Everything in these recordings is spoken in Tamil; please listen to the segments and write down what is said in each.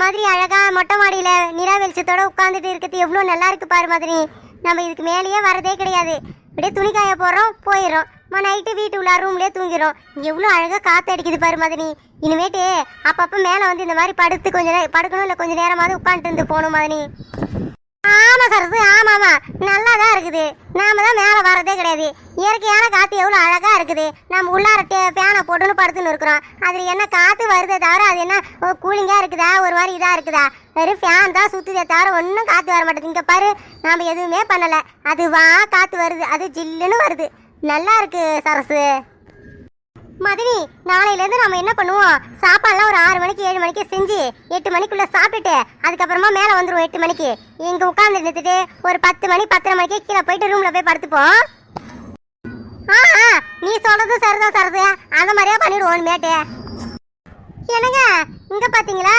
மாதிரி அழகா மொட்டை மாடியில நிலா வெளிச்சத்தோட உட்காந்துட்டு இருக்கிறது எவ்வளோ நல்லா இருக்கு பாரு மாதிரி. நம்ம இதுக்கு மேலேயே வரதே கிடையாது. அப்படியே துணி காய போடுறோம் போயிடும் நைட்டு வீட்டு உள்ள ரூம்லயே தூங்கிடும் எவ்வளோ அழகா காத்து அடிக்குது பாரு மதினி இனிமேட்டு அப்பப்போ மேலே வந்து இந்த மாதிரி படுத்து கொஞ்ச நேரம் படுக்கணும் இல்லை கொஞ்ச நேரமாவது உட்காந்துட்டு இருந்து போகணும் மதனி ஆமா சரசு ஆமா ஆமா நல்லா தான் இருக்குது. நாம தான் மேலே வரதே கிடையாது. இயற்கையான காற்று எவ்வளோ அழகாக இருக்குது. நம்ம உள்ளார ஃபேனை போட்டுன்னு படுத்துன்னு இருக்கிறோம். அதில் என்ன காற்று வருதே தவிர அது என்ன கூலிங்காக இருக்குதா? ஒரு மாதிரி இதாக இருக்குதா? வெறும் ஃபேன் தான் சுற்றுதே தவிர ஒன்றும் காற்று வர மாட்டேது இங்கே பாரு நாம் எதுவுமே பண்ணலை. அதுவா காற்று வருது. அது ஜில்லுன்னு வருது. நல்லா இருக்கு சரசு. மதினி நாளையிலேருந்து நம்ம என்ன பண்ணுவோம்? சாப்பாடுலாம் ஒரு ஆறு மணிக்கு ஏழு மணிக்கு செஞ்சு எட்டு மணிக்குள்ள சாப்பிட்டுட்டு அதுக்கப்புறமா மேலே வந்துருவோம் எட்டு மணிக்கு. இங்கே உட்காந்து நிறுத்திட்டு ஒரு பத்து மணி பத்தரை மணிக்கு கீழே போயிட்டு ரூம்ல போய் படுத்துப்போம். ஆ ஆ, நீ சொல்றது சரிதான் சரது அந்த மாதிரியே பண்ணிடுவோம் மேட்டு. என்னங்க இங்க பாத்தீங்களா?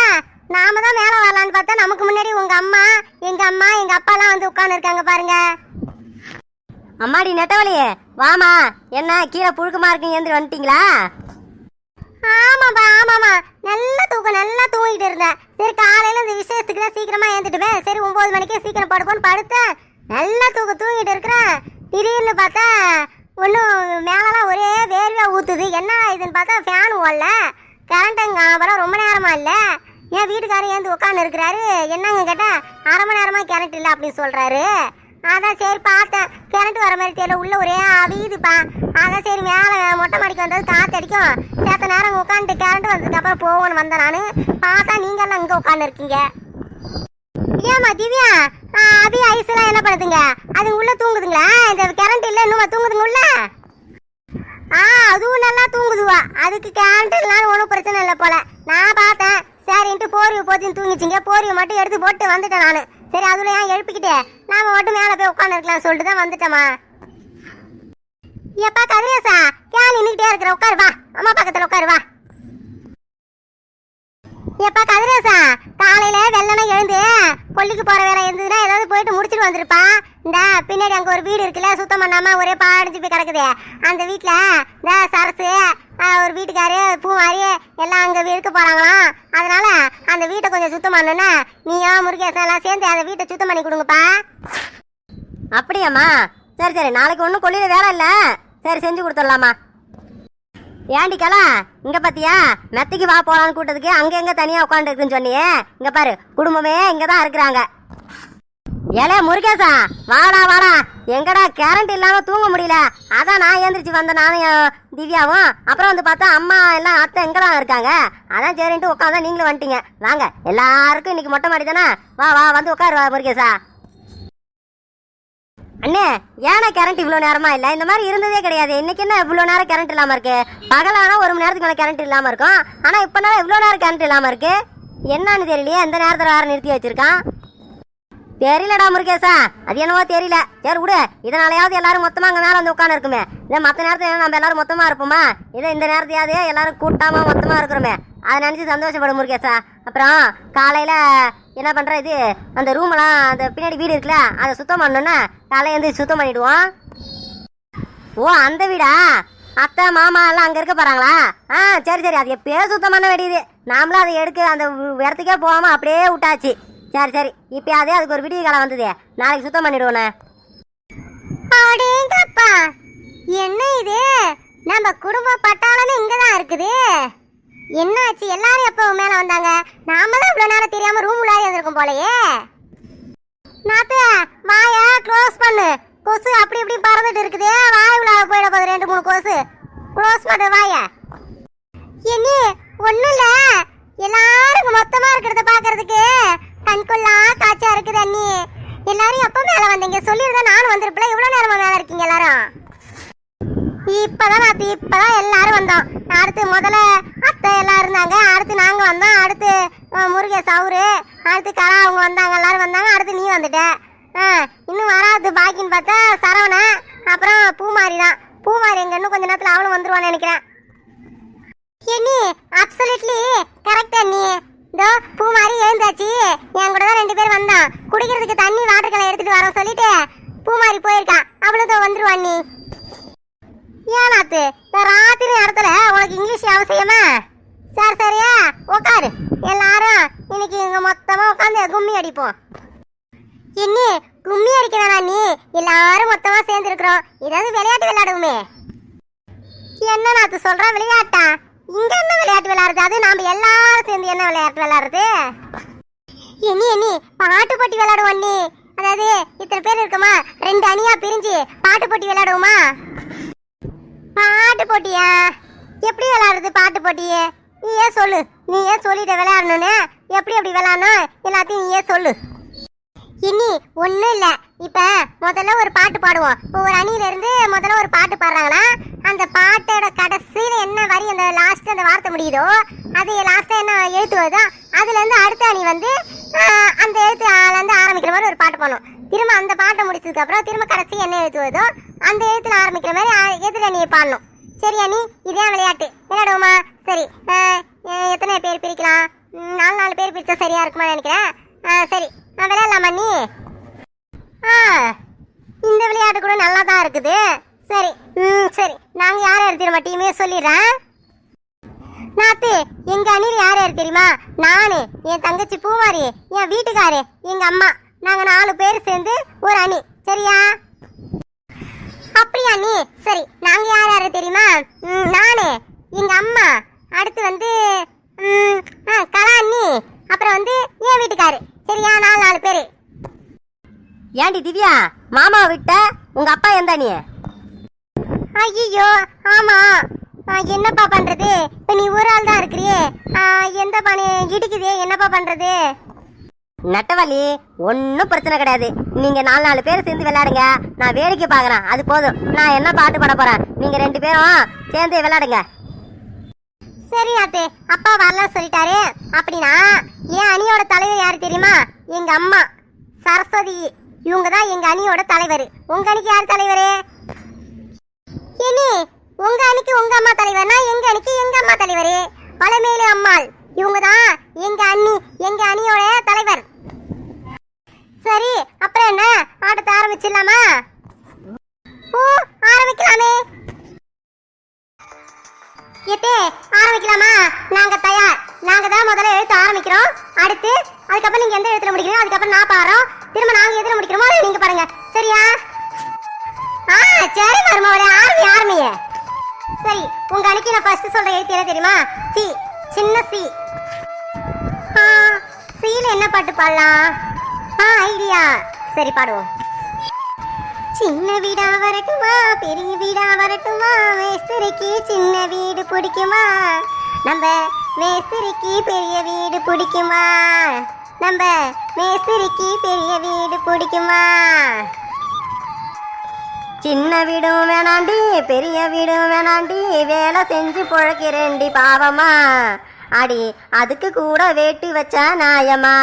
நாம தான் மேலே வரலான்னு பார்த்தா நமக்கு முன்னாடி உங்க அம்மா எங்க அம்மா எங்க அப்பாலாம் வந்து உட்கார்ந்து இருக்காங்க பாருங்க. அம்மாடி நெட்டவழி வாமா என்ன கீழே புழுக்கமா இருக்கீங்க எழுந்து வந்துட்டீங்களா? ஆமாப்பா ஆமாமா நல்லா தூக்கம் நல்லா தூங்கிட்டு இருந்தேன். சரி காலையில இந்த விசேஷத்துக்கு தான் சீக்கிரமா எழுந்துட்டுவேன் சரி ஒன்பது மணிக்கே சீக்கிரம் படுப்போன்னு படுத்தேன். நல்லா தூக்கம் தூங்கிட்டு இருக்கிறேன். திடீர்னு பார்த்தா ஒன்றும் மேலெல்லாம் ஒரே வேர்வையாக ஊற்றுது என்ன இதுன்னு பார்த்தா ஃபேன் ஓடல. கரண்ட் அங்கே அப்புறம் ரொம்ப நேரமாக இல்லை. என் வீட்டுக்காரர் ஏந்து உட்காந்து இருக்கிறாரு. என்னங்க கேட்டால் அரை மணி நேரமாக கரண்ட் இல்லை அப்படின்னு சொல்கிறாரு அதான் சரி பார்த்தேன். கரண்ட் வர மாதிரி தெரியல. உள்ள ஒரே அவியுதுப்பா. அதான் சரி மேலே மொட்டை மாடிக்கு வந்தது காற்று அடிக்கும். சேர்த்த நேரம் உட்காந்துட்டு கரண்ட் வந்ததுக்கு அப்புறம் போவோன்னு வந்தேன் நான். பார்த்தா நீங்கெல்லாம் இங்கே உட்காந்துருக்கீங்க ஏமா திவ்யா? ஆ, அபி ஐஸ்லாம் என்ன பண்ணுதுங்க? அது உள்ள தூங்குதுங்களா? இந்த கரண்ட் இல்லை இன்னும் தூங்குதுங்க உள்ள? ஆ அதுவும் நல்லா தூங்குதுவா. அதுக்கு கரண்ட் இல்லைனாலும் ஒன்றும் பிரச்சனை இல்லை போல. நான் பார்த்தேன். சரின்ட்டு போர்வை போத்தின்னு தூங்கிச்சிங்க. போர்வை மட்டும் எடுத்து போட்டு வந்துட்டேன் நான். சரி அதுல ஏன் எழுப்பிக்கிட்டு? நாம மட்டும் மேலே போய் உட்காந்துருக்கலாம் சொல்லிட்டு தான் வந்துட்டேம்மா எப்பா கதிரேசா கேன் நின்றுக்கிட்டே இருக்கிற? உட்காரு வா. அம்மா பக்கத்தில் உட்காரு வா. எப்பா கதிரேசா காலையில வெள்ளனா எழுந்து கொல்லிக்கு போற வேற இருந்ததுன்னா ஏதாவது போயிட்டு முடிச்சிட்டு வந்திருப்பா? இந்த பின்னாடி அங்கே ஒரு வீடு இருக்குல்ல சுத்தம் பண்ணாமல் ஒரே பாடிஞ்சு போய் கிடக்குது. அந்த வீட்டில் இந்த சரசு ஒரு வீட்டுக்காரு பூமாரி எல்லாம் அங்கே இருக்க போகிறாங்களாம் அதனால் அந்த வீட்டை கொஞ்சம் சுத்தம் பண்ணணும்னா நீயும் முருகேசன் எல்லாம் சேர்ந்து அந்த வீட்டை சுத்தம் பண்ணி கொடுங்கப்பா. அப்படியாம்மா. சரி சரி நாளைக்கு ஒன்றும் கொள்ளியில் வேலை இல்லை. சரி செஞ்சு கொடுத்துடலாமா ஏண்டி கலா இங்க பாத்தியா? மெத்தைக்கு வா போலான்னு கூட்டத்துக்கு அங்க எங்க தனியா உட்காந்துருக்குன்னு சொன்னியே. இங்க பாரு குடும்பமே இங்க தான் இருக்கிறாங்க. ஏலே முருகேசா வாடா வாடா. எங்கடா கரண்ட் இல்லாம தூங்க முடியல? அதான் நான் ஏந்திரிச்சு வந்த நானும் திவ்யாவும் அப்புறம் வந்து பார்த்தா அம்மா எல்லாம் அத்தை எங்கடா இருக்காங்க? அதான் சரின்ட்டு உட்காந்து நீங்களும் வந்துட்டீங்க. வாங்க எல்லாருக்கும் இன்னைக்கு மொட்டை மாடி தானே? வா வா வந்து உட்காரு வா முருகேசா. அண்ணே ஏன்னா கரண்ட் இவ்வளோ நேரமா இல்லை? இந்த மாதிரி இருந்ததே கிடையாது. இன்னைக்கு என்ன இவ்வளோ நேரம் கரண்ட் இல்லாமல் இருக்கு? பகலானா ஒரு மணி நேரத்துக்கு மேலே கரண்ட் இல்லாமல் இருக்கும். ஆனால் இப்போ நேரம் இவ்வளோ நேரம் கரண்ட் இல்லாமல் இருக்கு? என்னன்னு தெரியலையே எந்த நேரத்தில் வேறு நிறுத்தி வச்சிருக்கான்? தெரியலடா முருகேசா. அது என்னவோ தெரியல. சரி விடு. இதனாலயாவது எல்லாரும் மொத்தமா அங்க மேல வந்து உட்காந்து இருக்குமே இதை மற்ற நேரத்துல நம்ம எல்லாரும் மொத்தமா இருப்போமா? இதை இந்த நேரத்தையாவது எல்லாரும் கூட்டாம மொத்தமா இருக்கிறோமே. அதை நினைச்சு சந்தோஷப்படும் முருகேசா. அப்புறம் காலையில என்ன பண்ற இது? அந்த ரூமெல்லாம் அந்த பின்னாடி வீடு இருக்குல்ல அதை சுத்தம் பண்ணணும்னா காலையில எழுந்து சுத்தம் பண்ணிடுவோம். ஓ அந்த வீடா? அத்தை மாமா எல்லாம் அங்க இருக்க போறாங்களா? ஆ சரி சரி. அது எப்பயோ சுத்தம் பண்ண வேண்டியது. நாமளும் அதை எடுக்க அந்த இடத்துக்கே போகாம அப்படியே விட்டாச்சு. சரி சரி. இப்பயாவது அதுக்கு ஒரு விடிய காலம் வந்தது. நாளைக்கு சுத்தம் பண்ணிடுவோண்ணே. அடேங்கப்பா. என்ன இது? நம்ம குடும்ப பட்டாளமே இங்கதான் இருக்குது. என்னாச்சு? எல்லாரும் எப்போ மேல வந்தாங்க? நாம தான் இவ்வளோ நேரம் தெரியாம ரூம் உள்ளாரி வந்திருக்கோம் போலயே. நாத்து வாய க்ளோஸ் பண்ணு. கொசு அப்படி இப்படி பறந்துட்டு இருக்குது. வாய் உள்ளார போயிட போகுது. ரெண்டு மூணு கொசு. க்ளோஸ் பண்ணு வாய. என்ன ஒன்றும் இல்லை. எல்லாருக்கும் மொத்தமாக இருக்கிறத பார்க்கறதுக்கு கண்கொள்ளா காய்ச்சா இருக்குது அண்ணி. எல்லாரும் எப்போ மேலே வந்தீங்க? சொல்லியிருந்தா நானும் வந்திருப்பல இவ்வளோ நேரமா மேலே இருக்கீங்க எல்லாரும்? இப்போதான் நான் இப்போதான் எல்லாரும் வந்தோம். அடுத்து முதல்ல அத்தை எல்லாம் இருந்தாங்க. அடுத்து நாங்கள் வந்தோம். அடுத்து அஹ், முருகேஷ் அவரு. அடுத்து கரா அவங்க வந்தாங்க. எல்லாரும் வந்தாங்க. அடுத்து நீ வந்துட்ட. ஆ, இன்னும் வராது. பாக்கின்னு பார்த்தா சரவணா அப்புறம் பூமாரி தான். பூமாரி எங்க இன்னும் கொஞ்ச நேரத்தில் அவளும் வந்துருவான்னு நினைக்கிறேன் என்னி அப்சல்யூட்லி கரெக்ட் அண்ணி இதோ பூ மாதிரி எழுந்தாச்சு என் கூட தான் ரெண்டு பேர் வந்தான் குடிக்கிறதுக்கு தண்ணி வாட்டர் கலர் எடுத்துட்டு வரோம் சொல்லிட்டு பூ மாதிரி போயிருக்கான் அவ்வளவுதான் வந்துருவா நீ. ஏனாத்து நான் ராத்திரி இடத்துல உனக்கு இங்கிலீஷ் அவசியமா? சரி சரியா உட்காரு எல்லாரும் இன்னைக்கு இங்க மொத்தமா உட்காந்து கும்மி அடிப்போம். என்ன கும்மி அடிக்க வேணாம் நீ? எல்லாரும் மொத்தமா சேர்ந்து இருக்கிறோம் ஏதாவது விளையாட்டு விளையாடுவோமே. என்ன நாத்து சொல்ற விளையாட்டா? இங்க என்ன விளையாட்டு விளையாடுறது அது நாம எல்லாரும் சேர்ந்து என்ன விளையாட்டு விளையாடுறது? எண்ணி எண்ணி பாட்டு போட்டி விளையாடுவோம் நீ அதாவது இத்தனை பேர் இருக்குமா? ரெண்டு அணியா பிரிஞ்சு பாட்டு போட்டி விளையாடுவோமா? பாட்டு போட்டியா? எப்படி விளையாடுறது பாட்டு போட்டியே? நீ ஏன் சொல்லு. நீ ஏன் சொல்லிட்ட விளையாடணும்னு. எப்படி எப்படி விளையாடணும்? எல்லாத்தையும் நீ ஏன் சொல்லு. இனி ஒன்றும் இல்லை. இப்போ முதல்ல ஒரு பாட்டு பாடுவோம். இப்போ ஒரு அணியிலேருந்து முதல்ல ஒரு பாட்டு பாடுறாங்கன்னா அந்த பாட்டோட கடைசியில் என்ன வரி அந்த லாஸ்ட் அந்த வார்த்தை முடியுதோ அது லாஸ்ட்டாக என்ன எழுத்து வருதோ அதுலேருந்து அடுத்த அணி வந்து அந்த எழுத்து இருந்து ஆரம்பிக்கிற மாதிரி ஒரு பாட்டு பாடணும். திரும்ப அந்த பாட்டை முடிச்சதுக்கு அப்புறம் திரும்ப கடைசி என்ன எழுத்து வருதோ அந்த எழுத்துல ஆரம்பிக்கிற மாதிரி ஆ- நீ பாடணும். சரி அணி இதே விளையாட்டு. விளையாடுவோமா? சரி. எத்தனை பேர் பிரிக்கலாம்? நாலு நாலு பேர் பிரிச்சா சரியா இருக்குமா நினைக்கிறேன். சரி. நான் விளையாடலாமா நீ ஆ இந்த விளையாட்டு கூட நல்லா தான் இருக்குது. சரி. ம் சரி. நாங்கள் யாரை யார் டீமே சொல்லிடுறேன். நாத்து எங்க அணியில் யார் யார் தெரியுமா? நானு என் தங்கச்சி பூமாரி என் வீட்டுக்காரு எங்க அம்மா. நாங்க நாலு பேர் சேர்ந்து ஒரு அணி. சரியா? அப்படியா நீ சரி நாங்க யார் யாரு தெரியுமா? நானு எங்க அம்மா. அடுத்து வந்து கலா அண்ணி. அப்புறம் வந்து என் வீட்டுக்காரு. சரியா? நாலு நாலு பேரு. ஏண்டி திவ்யா மாமா விட்ட உங்க அப்பா எந்த நீ ஐயோ ஆமா. என்னப்பா பண்றது? இப்ப நீ ஒரு ஆள் தான் இருக்கிறியே. எந்த பணி இடிக்குதே? என்னப்பா பண்றது? நட்டவள்ளி ஒன்றும் பிரச்சனை கிடையாது. நீங்க நாலு நாலு பேர் சேர்ந்து விளையாடுங்க. நான் வேடிக்கை பார்க்குறேன். அது போதும். நான் என்ன பாட்டு பாட போறேன்? நீங்க ரெண்டு பேரும் சேர்ந்து விளையாடுங்க. சரி அத்தே. அப்பா வரலாம் சொல்லிட்டாரு. அப்படின்னா என் அணியோட தலைவர் யாரு தெரியுமா? எங்க அம்மா. சரஸ்வதி. இவங்க தான் எங்க அணியோட தலைவர். உங்க அணிக்கு யார் தலைவர்? இனி உங்க அணிக்கு உங்க அம்மா தலைவர்னா எங்க அணிக்கு எங்க அம்மா தலைவர்? பழமேலு அம்மாள். இவங்க தான் எங்க அண்ணி எங்க அணியோட தலைவர். சரி அப்புறம் என்ன? ஆட்டத்தை ஆரம்பிச்சிடலாமா? ஓ ஆரம்பிக்கலாமே. எத்தே ஆரம்பிக்கலாமா? நாங்க தயார். நாங்க தான் முதல்ல எழுத்து ஆரம்பிக்கிறோம். அடுத்து அதுக்கப்புறம் நீங்க எந்த எழுத்துல முடிக்கிறீங்க அதுக்கப்புறம் நான் பாறோம் திரும்ப நாங்க எதுல முடிக்கிறோமோ நீங்க பாருங்க. சரியா? ஆ சரி மருமகளே ஆரம்பி ஆரம்பிய சரி உங்க அன்னைக்கு நான் ஃபர்ஸ்ட் சொல்ற எழுத்து என்ன தெரியுமா? சி சின்ன சி. சீல என்ன பாட்டு பாடலாம்? ஆ ஐடியா. சரி பாடுவோம். சின்ன வீடா வரட்டுமா? பெரிய வீடா வரட்டுமா? மேஸ்திரிக்கு சின்ன வீடு பிடிக்குமா? நம்ம மேஸ்திரிக்கு பெரிய வீடு பிடிக்குமா? நம்ம மேஸ்திரிக்கு பெரிய வீடு பிடிக்குமா? சின்ன வீடும் வேணாண்டி பெரிய வீடும் வேணாண்டி வேலை செஞ்சு பொழைக்கிறேன்டி பாவமா. அடி அதுக்கு கூட வேட்டு வச்சா நாயமா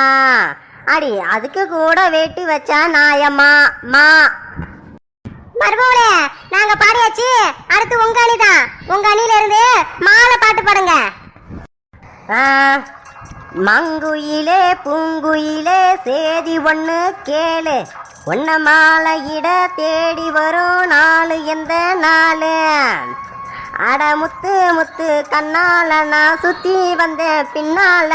அடி அதுக்கு கூட வேட்டு வச்சா நாயமா மா. மருமகளே நாங்க பாடியாச்சு. அடுத்து உங்க அணி தான் உங்க அணில இருந்து மாலை பாட்டு பாடுங்க. ஆ, மங்குயிலே பூங்குயிலே சேதி ஒன்று கேளு. உன்ன மாலையிட தேடி வரும் நாலு எந்த நாளு? அட முத்து முத்து கண்ணால நான் சுத்தி வந்தேன் பின்னால.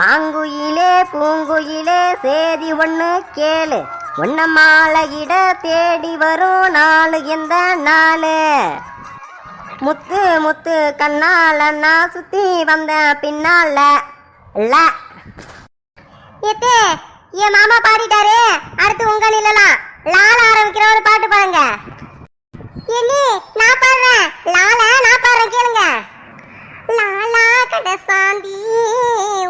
மாங்குயிலே பூங்குயிலே சேதி ஒன்று கேளு. உன்ன மாலையிட தேடி வரும் நாலு எந்த நாளு? முத்து முத்து கண்ணால நான் சுத்தி வந்த பின்னால. ல. எத்தே என் மாமா பாடிட்டாரு. அடுத்து உங்க நிலலாம் லால ஆரம்பிக்கிற ஒரு பாட்டு பாருங்க. என்னி நான் பாடுறேன். லால நான் பாடுறேன் கேளுங்க. லாலா கடசாந்தி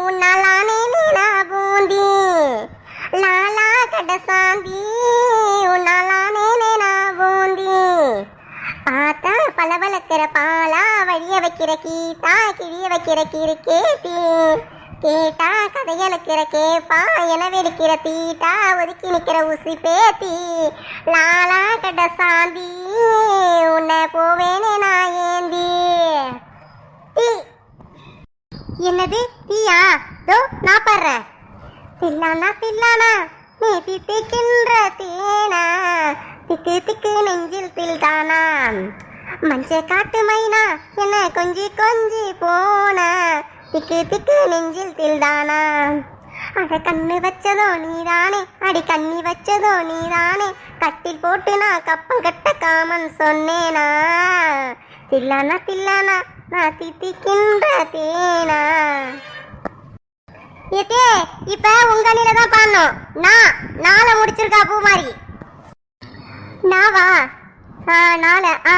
உன்னாலானே நீலா பூந்தி லாலா கடசாந்தி உன்னாலானே நீலா பூந்தி பார்த்தா பல வளர்க்கிற பாலா வழிய வைக்கிற கீதா கிழிய வைக்கிற கிரு கேட்டி கேட்டா கதையளுக்கிற கேப்பா என தீட்டா ஒதுக்கி நிற்கிற உசி பேத்தி. லாலா கட்ட சாந்தி உன்னை போவேனே நான் ஏந்தி. தீ. என்னது? தீயா? தோ நான் பாடுறேன். தில்லானா தில்லானா நீ தித்திக்கின்ற தேனா. திக்கு திக்கு நெஞ்சில் தில்தானா. மஞ்சள் காட்டு மைனா என்ன கொஞ்சி கொஞ்சி போனா. திக்கு திக்கு நெஞ்சில் தில்தானா? அட கண்ணு வச்சதோ நீதானே அடி கண்ணி வச்சதோ நீதானே கட்டில் போட்டு நான் கப்பம் கட்ட காமன் சொன்னேனா? தில்லானா தில்லானா நான் தித்திக்கின்ற தேனா? ஏத்தே இப்ப உங்க அணில தான் பாடணும். நான் நாளை முடிச்சிருக்கா பூமாரி? நாவா ஆ நாளை ஆ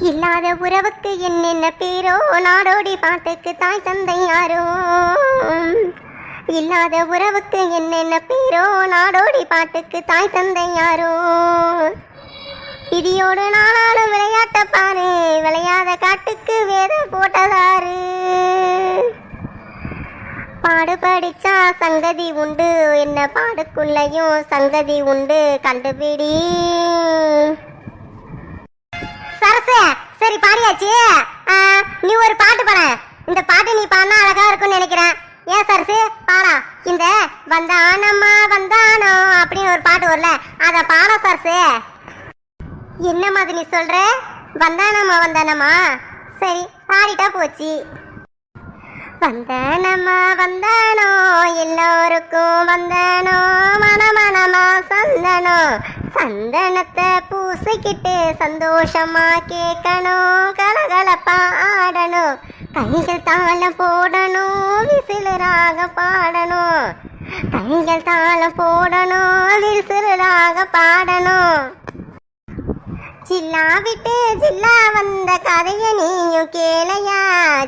இல்லாத உறவுக்கு என்னென்ன பேரோ? நாடோடி பாட்டுக்கு தாய் தந்தை யாரோ? இல்லாத உறவுக்கு என்னென்ன பேரோ? நாடோடி பாட்டுக்கு தாய் தந்தை யாரோ? விதியோடு நானாலும் விளையாட்ட பாரு. விளையாத காட்டுக்கு வேதம் போட்டதாரு. பாடு படிச்சா சங்கதி உண்டு. என்ன பாடுக்குள்ளையும் சங்கதி உண்டு. கண்டுபிடி. சரசு சரி பாடியாச்சு. நீ ஒரு பாட்டு பாட. இந்த பாட்டு நீ பாடினா அழகா இருக்கும்னு நினைக்கிறேன். ஏன் சரசு? பாடா. இந்த வந்தானம்மா வந்தானோ அப்படின்னு ஒரு பாட்டு வரல அத பாட சரசு. என்ன மாதிரி நீ சொல்ற? வந்தானம்மா வந்தானம்மா. சரி பாடிட்டா போச்சு. வந்தானம்மா வந்தானோ எல்லோருக்கும் வந்தானோ மனமனமா சந்தனோ. சந்தனத்தை பூசிக்கிட்டு சந்தோஷமா கேட்கணும் கலகலப்பா ஆடணும். கைகள் தாளம் போடணும் விசிலராக பாடணும். கைகள் தாளம் போடணும் விசிலராக பாடணும். சில்லா விட்டு ஜில்லா வந்த கதைய நீயும் கேளையா?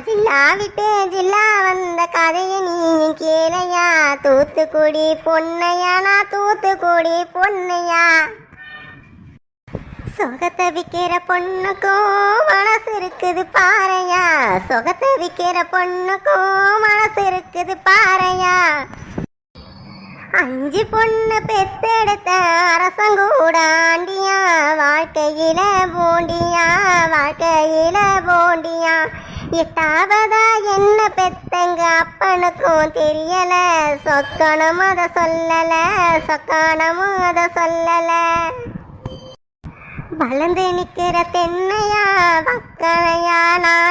ஜில்லா விட்டு ஜில்லா வந்த கதைய நீயும் கேளையா? தூத்துக்குடி பொன்னையா நான் தூத்துக்குடி பொன்னையா? சொகத்தை விற்கிற பொண்ணுக்கும் மனசு இருக்குது பாறையா? சொகத்தை விற்கிற பொண்ணுக்கும் மனசு இருக்குது பாறையா? அஞ்சு பொண்ணு பெத்தெடுத்த அரசங்கூடாண்டியா வாழ்க்கையில போண்டியா வாழ்க்கையில போண்டியா. எட்டாவதா என்ன பெத்தங்க அப்பனுக்கும் தெரியல சொக்கணமும் அதை சொல்லல சொக்கணமும் அதை சொல்லல. வளர்ந்து நிக்கிற தென்னையா வக்கனையா நான்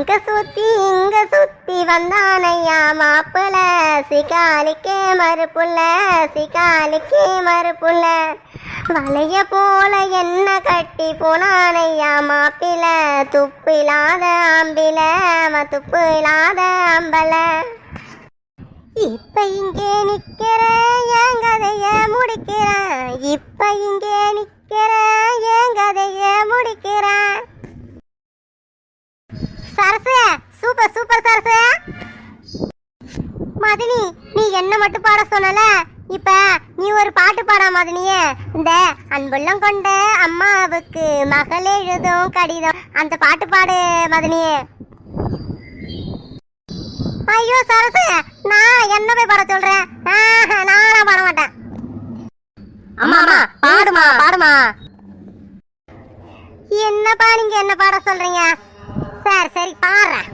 அங்க சுத்தி இங்க சுத்தி வந்தானையா மாப்பிள சிகாலிக்கே மறுப்புள்ள சிகாலிக்கே மறுப்புள்ள. வளைய போல என்ன கட்டி போனானையா மாப்பிள துப்பு இல்லாத அம்பில அவன் துப்பு இல்லாத அம்பல. இப்ப இங்கே நிக்கிற என் கதைய முடிக்கிறேன். இப்ப இங்கே நிக்கிற என் கதைய முடிக்கிறேன். Sarasu super super Sarasu. மதினி நீ என்ன மட்டும் பாட சொன்னல? இப்ப நீ ஒரு பாட்டு பாடா மதினிய. இந்த அன்புள்ளம் கொண்ட அம்மாவுக்கு மகள் எழுதும் கடிதம். அந்த பாட்டு பாடு மதினியே. ஐயோ சரசு நான் என்ன போய் பாட சொல்றேன்? ஆஹா, நானா பாட மாட்டேன். அம்மா அம்மா பாடுமா பாடுமா. என்னப்பா நீங்க என்ன பாட சொல்றீங்க? சரி சரி பாடுறேன்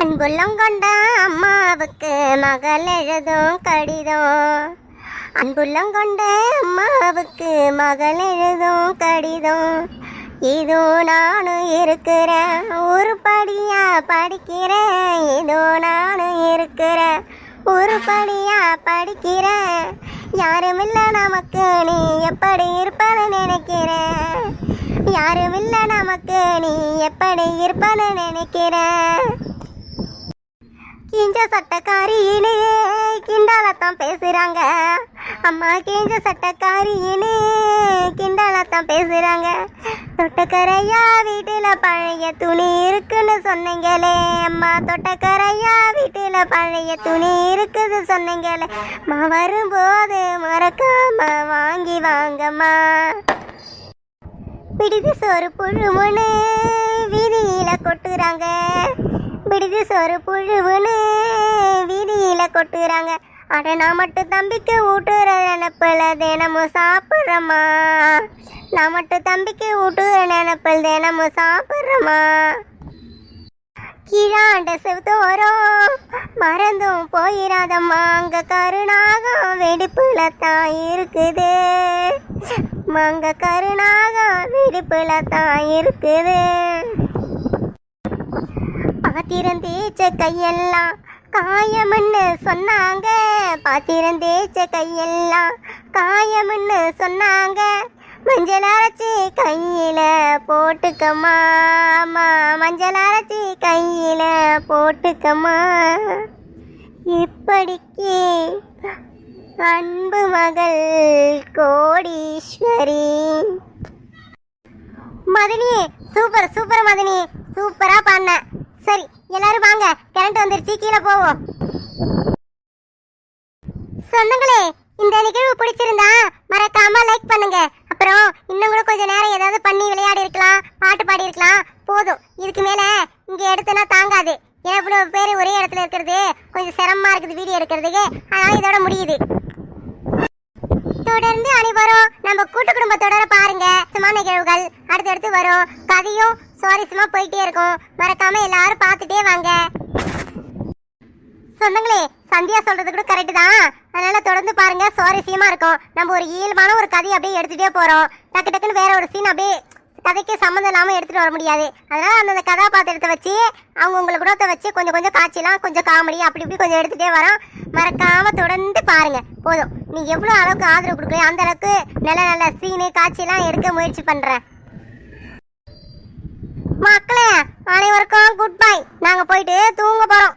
அன்புள்ளம் கொண்ட அம்மாவுக்கு மகள் எழுதும் கடிதம். அன்புள்ளம் கொண்ட அம்மாவுக்கு மகள் எழுதும் கடிதம். இதோ நானும் இருக்கிறேன் உருப்படியா படிக்கிறேன் இதோ நானும் இருக்கிறேன் உருப்படியா படிக்கிறேன் யாரும் இல்லை நமக்கு நீ எப்படி இருப்பன்னு நினைக்கிறேன் யாரும் இல்லை நமக்கு. நீ எப்படி இருப்பன்னு நினைக்கிற கிஞ்ச சட்டக்காரின்னு கிண்டாலத்தான் பேசுறாங்க. அம்மா கிஞ்ச சட்டக்காரின்னு கிண்டலா பேசுகிறாங்க பேசுறாங்க. தொட்டக்கரையா வீட்டில் பழைய துணி இருக்குன்னு சொன்னீங்களே. அம்மா தொட்டக்கரையா வீட்டில் பழைய துணி இருக்குது சொன்னீங்களே. அம்மா வரும்போது மறக்காம வாங்கி வாங்கம்மா. பிடிது சோறு புழுவுன்னு வீதியில கொட்டுறாங்க. பிடிது சோறு புழுவுன்னு வீதியில கொட்டுறாங்க. அட நான் மட்டும் தம்பிக்கு ஊட்டுற நினப்பில் தினமும் சாப்பிட்றம்மா. நான் மட்டும் தம்பிக்கு ஊட்டுற நினப்பில் தினமும் சாப்பிட்றம்மா. கீழாண்ட செவுத்தோரம் மறந்தும் போயிடாதம்மா அங்கே கருணாகம் வெடிப்புல தான் இருக்குது. மங்க கருணாகம் வெடிப்புல தான் இருக்குது. பாத்திரம் தேய்ச்ச கையெல்லாம் காயம்னு சொன்னாங்க. பாத்திரம் தேய்ச்ச கையெல்லாம் காயம்னு சொன்னாங்க. மஞ்சள் அரைச்சி கையில போட்டுக்கம்மா அம்மா. மஞ்சள் அரைச்சி கையில போட்டுக்கம்மா. இப்படிக்கு அன்பு மகள் கோடீஸ்வரி. மதினி சூப்பர் சூப்பர் மதினி. சூப்பரா பண்ண சரி எல்லாரும் வாங்க. கரண்ட் வந்துருச்சு கீழே போவோம். சொந்தங்களே இந்த நிகழ்வு பிடிச்சிருந்தா மறக்காம லைக் பண்ணுங்க. அப்புறம் இன்னும் கூட கொஞ்ச நேரம் ஏதாவது பண்ணி விளையாடி இருக்கலாம் பாட்டு பாடி இருக்கலாம். போதும். இதுக்கு மேல இங்க எடுத்தனா தாங்காது. ஏன்னா இவ்வளவு பேர் ஒரே இடத்துல இருக்கிறது கொஞ்சம் சிரமமா இருக்குது வீடியோ எடுக்கிறதுக்கு. அதனால இதோட முடியுது. தொடர்ந்து அனைவரும் நம்ம கூட்டு குடும்பத்தோட பாருங்க. சும்மா நிகழ்வுகள். அடுத்தடுத்து வரும். கதையும் சுவாரஸ்யமா போயிட்டே இருக்கும். மறக்காம எல்லாரும் பார்த்துட்டே வாங்க. சொந்தங்களே சந்தியா சொல்றது கூட கரெக்ட் தான். அதனால தொடர்ந்து பாருங்க. சுவாரஸ்யமா இருக்கும். நம்ம ஒரு இயல்பான ஒரு கதையை அப்படியே எடுத்துட்டே போறோம். டக்கு டக்குன்னு வேற ஒரு சீன் அப்படியே கதைக்கு சம்மந்தம் இல்லாமல் எடுத்துகிட்டு வர முடியாது. அதனால் அந்தந்த கதாபாத்திரத்தை வச்சு அவங்க உங்களை குணத்தை வச்சு கொஞ்சம் கொஞ்சம் காட்சிலாம் கொஞ்சம் காமெடி அப்படி இப்படி கொஞ்சம் எடுத்துகிட்டே வரோம் மறக்காமல் தொடர்ந்து பாருங்கள் போதும். நீ எவ்வளோ அளவுக்கு ஆதரவு கொடுக்குறீங்க அந்த அளவுக்கு நல்ல நல்ல சீனு காட்சிலாம் எடுக்க முயற்சி பண்ணுறேன் மக்களே அனைவருக்கும் குட் பை நாங்கள் போயிட்டு தூங்க போகிறோம்